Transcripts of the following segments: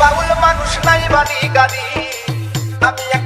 বাউল মানুষ নাই বাড়ি গাড়ি আমি এক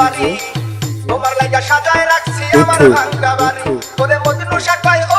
বাড়ি। তোমার লাগা সাজায় রাখছি আমার ভাঙ্গা বাড়ি। তোদের ওরে মজনু শাখায় ও